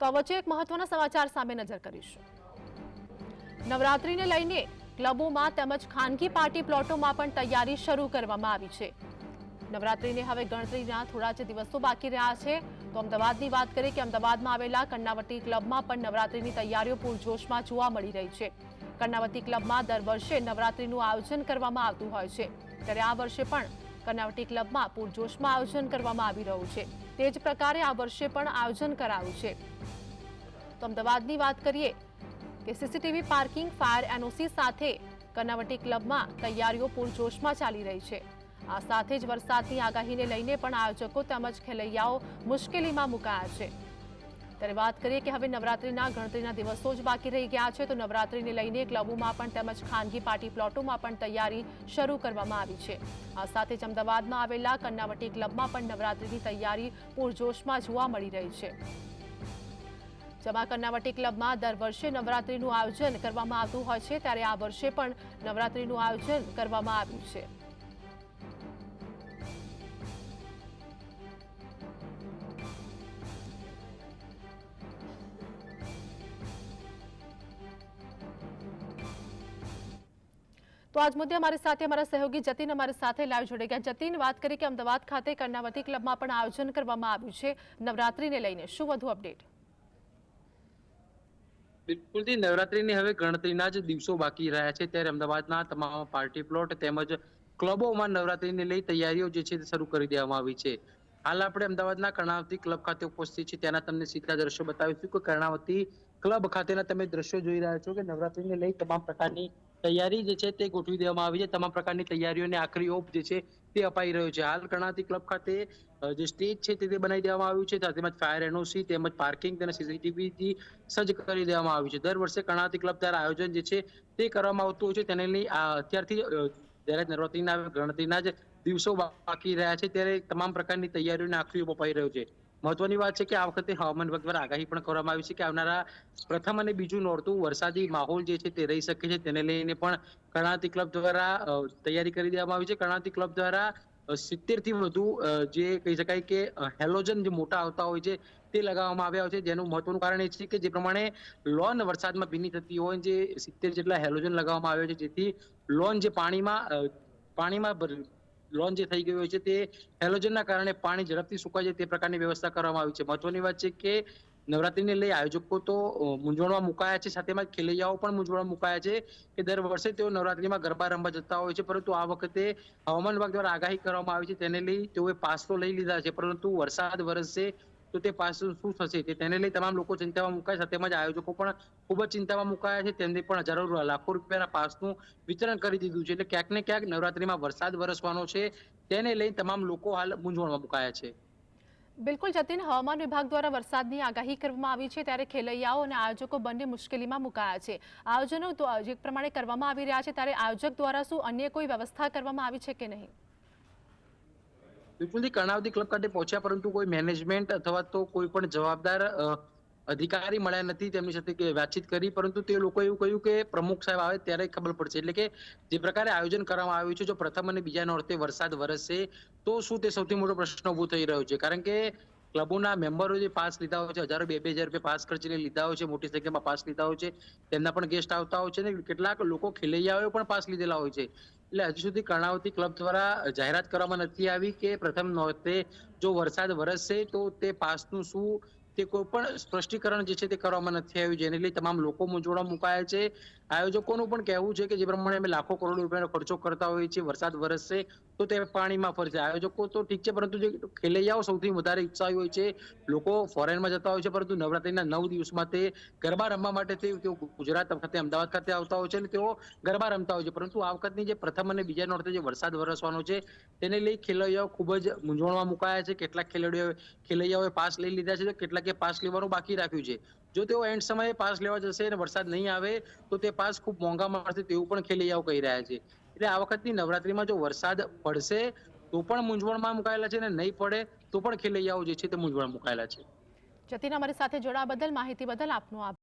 તો વચ્ચે એક મહત્વના સમાચાર સામે નજર કરીશું. નવરાત્રીને લઈને ક્લબોમાં તેમજ ખાનગી પાર્ટી પ્લોટોમાં પણ તૈયારી શરૂ કરવામાં આવી છે. નવરાત્રીને હવે ગણતરીના થોડા જ દિવસો બાકી રહ્યા છે. તો અમદાવાદની વાત કરીએ કે અમદાવાદમાં આવેલા કર્ણાવતી ક્લબમાં પણ નવરાત્રીની તૈયારીઓ પૂરજોશમાં જોવા મળી રહી છે. કર્ણાવતી ક્લબમાં દર વર્ષે નવરાત્રીનું આયોજન કરવામાં આવતું હોય છે. ત્યારે આ વર્ષે પણ કર્ણાવતી ક્લબમાં પૂરજોશમાં આયોજન કરવામાં આવી રહ્યું છે. તે જ પ્રકારે આ વર્ષે પણ આયોજન કરાયું છે. તો અમદાવાદની વાત કરીએ કે સીસીટીવી પાર્કિંગ, ફાયર એનઓસી સાથે કર્ણાવટી ક્લબમાં તૈયારીઓ પૂરજોશમાં ચાલી રહી છે. આ સાથે જ વરસાદની આગાહીને લઈને પણ આયોજકો તેમજ ખેલૈયાઓ મુશ્કેલીમાં મુકાયા છે. ત્યારે વાત કરીએ કે હવે નવરાત્રિના ગણતરીના દિવસો જ બાકી રહી ગયા છે, તો નવરાત્રિને લઈને ક્લબોમાં પણ તેમજ ખાનગી પાર્ટી પ્લોટોમાં પણ તૈયારી શરૂ કરવામાં આવી છે. આ સાથે જ અમદાવાદમાં આવેલા કન્નાવટી ક્લબમાં પણ નવરાત્રિની તૈયારી પૂરજોશમાં જોવા મળી રહી છે. જમા કર્ણાવટી ક્લબમાં દર વર્ષે નવરાત્રિનું આયોજન કરવામાં આવતું હોય છે, ત્યારે આ વર્ષે પણ નવરાત્રિનું આયોજન કરવામાં આવ્યું છે. તો આજ મુદ્દે અમારી સાથે અમારા સહયોગી જતીન અમારી સાથે લાઈવ જોડાઈ ગયા. જતીન, વાત કરી કે અમદાવાદ ખાતે કર્ણાવતી ક્લબમાં પણ આયોજન કરવામાં આવ્યું છે. નવરાત્રીને લઈને શું વધુ અપડેટ બિલકુલથી નવરાત્રીની હવે ગણતરીના જ દિવસો બાકી રહ્યા છે. ત્યારે અમદાવાદના તમામ પાર્ટી પ્લોટ તેમજ ક્લબોમાં નવરાત્રીને લઈ તૈયારીઓ જે છે શરૂ કરી દેવામાં આવી છે. હાલ આપણે અમદાવાદના કર્ણાવતી ક્લબ ખાતે ઉપસ્થિત છે તેના તમને સીધા દ્રશ્યો બતાવીશું કે કર્ણાવતી ક્લબ ખાતેના તમે દ્રશ્યો જોઈ રહ્યા છો કે નવરાત્રીને લઈ તમામ પ્રકારની તૈયારી જે છે તે ગોઠવી દેવામાં આવી છે. તમામ પ્રકારની તૈયારીઓને આખરી ઓપ જે છે તે અપાઈ રહ્યો છે. હાલ કર્ણાતી ક્લબ ખાતે જે સ્ટેજ છે તે બનાવી દેવામાં આવ્યું છે. તેમજ ફાયર એનઓસી તેમજ પાર્કિંગ તેના સીસીટીવીથી સજ્જ કરી દેવામાં આવ્યું છે. દર વર્ષે કર્ણાતી ક્લબ દ્વારા આયોજન જે છે તે કરવામાં આવતું હોય છે. તેને લઈ અત્યારથી જ્યારે નવરાત્રીના ગણતરીના જ દિવસો બાકી રહ્યા છે, ત્યારે તમામ પ્રકારની તૈયારીઓને આખરી ઓપ અપાઈ રહ્યો છે. મહત્વની વાત છે કે આ વખતે હવામાન વિભાગ દ્વારા આગાહી પણ કરવામાં આવી છે કે આવનારા પ્રથમ અને બીજું નોરતું વરસાદી માહોલ જે છે તે રહી શકે છે. તેને લઈને પણ કર્ણાવતી ક્લબ દ્વારા તૈયારી કરી દેવામાં આવી છે. કર્ણાવતી ક્લબ દ્વારા સિત્તેરથી વધુ જે કહી શકાય કે હેલોજન જે મોટા આવતા હોય છે તે લગાવવામાં આવ્યા હોય છે. જેનું મહત્વનું કારણ એ છે કે જે પ્રમાણે લોન વરસાદમાં ભીની થતી હોય જે સિત્તેર જેટલા હેલોજન લગાવવામાં આવ્યા છે. જેથી લોન જે પાણીમાં પાણીમાં લોન જે થઈ ગયું છે તે હેલોજનના કારણે પાણી ઝડપથી સુકાઈ જાય તે પ્રકારની વ્યવસ્થા કરવામાં આવી છે. મહત્વની વાત છે કે નવરાત્રીને લઈ આયોજકો તો મૂંઝવણમાં મુકાયા છે સાથેમાં ખેલૈયાઓ પણ મૂંઝવણમાં મુકાયા છે કે દર વર્ષે તેઓ નવરાત્રીમાં ગરબા રમવા જતા હોય છે, પરંતુ આ વખતે હવામાન વિભાગ દ્વારા આગાહી કરવામાં આવી છે, તેને લઈ તેઓએ પાસ લઈ લીધા છે, પરંતુ વરસાદ વરસશે તો તે પાસ શું થશે તે તેને લઈ તમામ લોકો ચિંતામાં મુકાય છે. તેમજ આયોજકો પણ ખૂબ જ ચિંતામાં મુકાયા છે. તેમને પણ હજારો લાખો રૂપિયાના પાસનું વિતરણ કરી દીધું છે. એટલે ક્યાંક ને ક્યાંક નવરાત્રીમાં વરસાદ વરસવાનો છે. તેને લઈ તમામ લોકો હાલ મૂંઝવણમાં મુકાયા છે. બિલકુલ, જતીન. હવામાન વિભાગ દ્વારા વરસાદની આગાહી કરવામાં આવી છે. ત્યારે ખેલૈયાઓ અને આયોજકો બંને મુશ્કેલીમાં મુકાયા છે. આયોજનો જે પ્રમાણે કરવામાં આવી રહ્યા છે. ત્યારે આયોજક દ્વારા શું અન્ય કોઈ વ્યવસ્થા કરવામાં આવી છે કે નહીં? બિલકુલથી કર્ણાવતી ક્લબ ખાતે પહોંચ્યા પરંતુ કોઈ મેનેજમેન્ટ અથવા તો કોઈ પણ જવાબદાર અધિકારી મળ્યા નથી. તેમની સાથે વાતચીત કરી, પરંતુ તે લોકો એવું કહ્યું કે પ્રમુખ સાહેબ આવે ત્યારે ખબર પડશે. એટલે કે જે પ્રકારે આયોજન કરવામાં આવ્યું છે, જો પ્રથમ અને બીજા અર્થે વરસાદ વરસશે તો શું તે સૌથી મોટો પ્રશ્ન ઊભો થઈ રહ્યો છે? કારણ કે ક્લબોના મેમ્બરો જે પાસ લીધા હોય છે, હજારો બે બે હજાર રૂપિયા પાસ ખર્ચીને લીધા હોય છે, મોટી સંખ્યામાં પાસ લીધા હોય છે, તેમના પણ ગેસ્ટ આવતા હોય છે ને કેટલાક લોકો ખેલૈયાઓએ પણ પાસ લીધેલા હોય છે. એટલે હજુ સુધી કર્ણાવતી ક્લબ દ્વારા જાહેરાત કરવામાં નથી આવી કે પ્રથમ નોરતે જો વરસાદ વરસશે તો તે પાસનું શું તે કોઈ પણ સ્પષ્ટીકરણ જે છે તે કરવામાં નથી આવ્યું. જેને લઈ તમામ લોકો મૂંઝવણમાં મુકાયા છે. આયોજકોનું પણ કહેવું છે કે જે પ્રમાણે અમે લાખો કરોડ રૂપિયાનો ખર્ચો કરતા હોઈએ છીએ, વરસાદ વરસશે તો તે પાણીમાં ફરશે. આયોજકો તો ઠીક છે, પરંતુ જે ખેલૈયાઓ સૌથી વધારે ઉત્સાહી હોય છે, લોકો ફોરેનમાં જતા હોય છે, પરંતુ નવરાત્રીના નવ દિવસમાં તે ગરબા રમવા માટે તેઓ ગુજરાત ખાતે, અમદાવાદ ખાતે આવતા હોય છે અને તેઓ ગરબા રમતા હોય છે. પરંતુ આ વખતની જે પ્રથમ અને બીજા નોરતે જે વરસાદ વરસવાનો છે, તેને લઈ ખેલૈયાઓ ખૂબ જ મૂંઝવણમાં મુકાયા છે. કેટલાક ખેલાડીઓ ખેલૈયાઓએ પાસ લઈ લીધા છે, તો કેટલાકે પાસ લેવાનું બાકી રાખ્યું છે. જો તેઓ એન્ડ સમયે પાસ લેવા જશે અને વરસાદ નહીં આવે, તો તે પાસ ખૂબ મોંઘા મળશે તેવું પણ ખેલૈયાઓ કહી રહ્યા છે. એટલે આ વખતની નવરાત્રીમાં જો વરસાદ પડશે, તો પણ મૂંઝવણમાં મુકાયેલા છે અને નહીં પડે, તો પણ ખેલૈયાઓ જે છે તે મૂંઝવણ મુકાયેલા છે. જતીન, અમારી સાથે જોડાવા બદલ, માહિતી બદલ આપનો